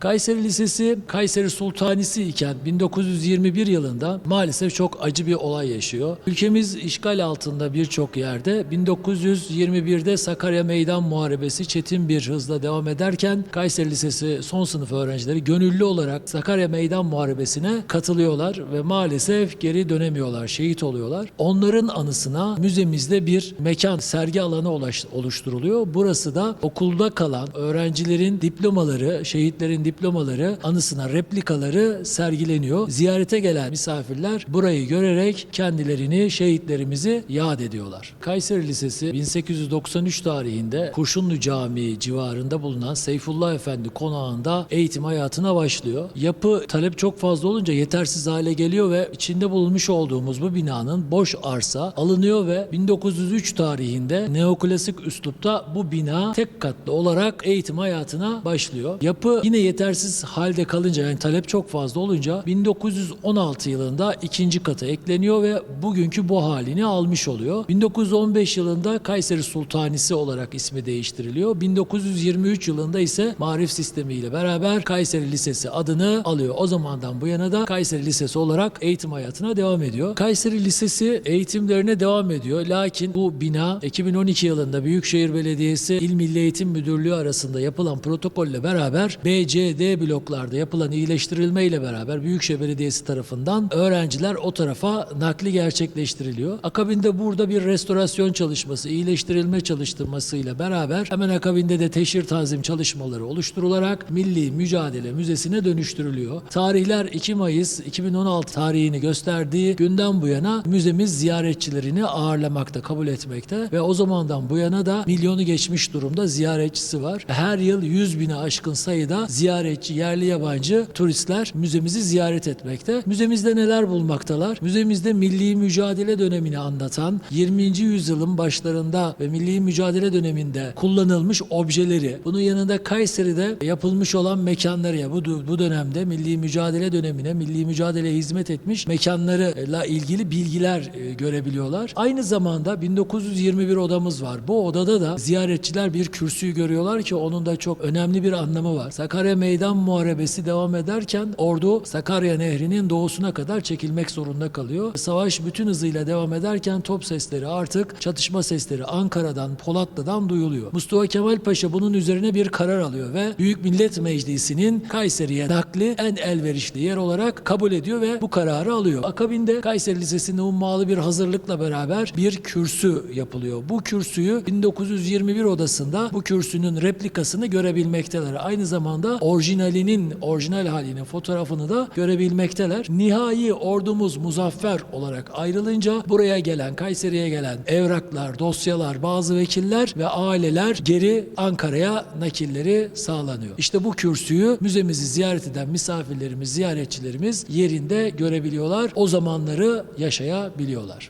Kayseri Lisesi Kayseri Sultanisi iken 1921 yılında maalesef çok acı bir olay yaşıyor. Ülkemiz işgal altında birçok yerde 1921'de Sakarya Meydan Muharebesi çetin bir hızla devam ederken Kayseri Lisesi son sınıf öğrencileri gönüllü olarak Sakarya Meydan Muharebesi'ne katılıyorlar ve maalesef geri dönemiyorlar, şehit oluyorlar. Onların anısına müzemizde bir mekan, sergi alanı oluşturuluyor. Burası da okulda kalan öğrencilerin diplomaları, şehitlerin diplomaları, anısına replikaları sergileniyor. Ziyarete gelen misafirler burayı görerek kendilerini, şehitlerimizi yad ediyorlar. Kayseri Lisesi 1893 tarihinde Kurşunlu Camii civarında bulunan Seyfullah Efendi konağında eğitim hayatına başlıyor. Yapı talep çok fazla olunca yetersiz hale geliyor ve içinde bulunmuş olduğumuz bu binanın boş arsa alınıyor ve 1903 tarihinde neoklasik üslupta bu bina tek katlı olarak eğitim hayatına başlıyor. Yapı yine yetersiz halde kalınca yani talep çok fazla olunca 1916 yılında ikinci katı ekleniyor ve bugünkü bu halini almış oluyor. 1915 yılında Kayseri Sultanisi olarak ismi değiştiriliyor. 1923 yılında ise marif sistemiyle beraber Kayseri Lisesi adını alıyor. O zamandan bu yana da Kayseri Lisesi olarak eğitim hayatına devam ediyor. Kayseri Lisesi eğitimlerine devam ediyor. Lakin bu bina 2012 yılında Büyükşehir Belediyesi İl Milli Eğitim Müdürlüğü arasında yapılan protokolle beraber B, D bloklarda yapılan iyileştirilme ile beraber Büyükşehir Belediyesi tarafından öğrenciler o tarafa nakli gerçekleştiriliyor. Akabinde burada bir restorasyon çalışması, iyileştirilme çalıştırmasıyla beraber hemen akabinde de teşhir tanzim çalışmaları oluşturularak Milli Mücadele Müzesi'ne dönüştürülüyor. Tarihler 2 Mayıs 2016 tarihini gösterdiği günden bu yana müzemiz ziyaretçilerini ağırlamakta, kabul etmekte ve o zamandan bu yana da milyonu geçmiş durumda ziyaretçisi var. Her yıl 100 bine aşkın sayıda ziyaretçi, yerli yabancı turistler müzemizi ziyaret etmekte. Müzemizde neler bulmaktalar? Müzemizde milli mücadele dönemini anlatan 20. yüzyılın başlarında ve milli mücadele döneminde kullanılmış objeleri, bunun yanında Kayseri'de yapılmış olan mekanları ya bu, bu dönemde milli mücadele dönemine, milli mücadeleye hizmet etmiş mekanlarla ilgili bilgiler e, görebiliyorlar. Aynı zamanda 1921 odamız var. Bu odada da ziyaretçiler bir kürsüyü görüyorlar ki onun da çok önemli bir anlamı var. Sakarya Meydan Muharebesi devam ederken ordu Sakarya Nehri'nin doğusuna kadar çekilmek zorunda kalıyor. Savaş bütün hızıyla devam ederken top sesleri artık çatışma sesleri Ankara'dan, Polatlı'dan duyuluyor. Mustafa Kemal Paşa bunun üzerine bir karar alıyor ve Büyük Millet Meclisi'nin Kayseri'ye nakli en elverişli yer olarak kabul ediyor ve bu kararı alıyor. Akabinde Kayseri Lisesi'nde ummalı bir hazırlıkla beraber bir kürsü yapılıyor. Bu kürsüyü 1921 odasında bu kürsünün replikasını görebilmekteler. Aynı zamanda orijinalinin, orijinal halinin fotoğrafını da görebilmekteler. Nihai ordumuz muzaffer olarak ayrılınca buraya gelen, Kayseri'ye gelen evraklar, dosyalar, bazı vekiller ve aileler geri Ankara'ya nakilleri sağlanıyor. İşte bu kürsüyü müzemizi ziyaret eden misafirlerimiz, ziyaretçilerimiz yerinde görebiliyorlar. O zamanları yaşayabiliyorlar.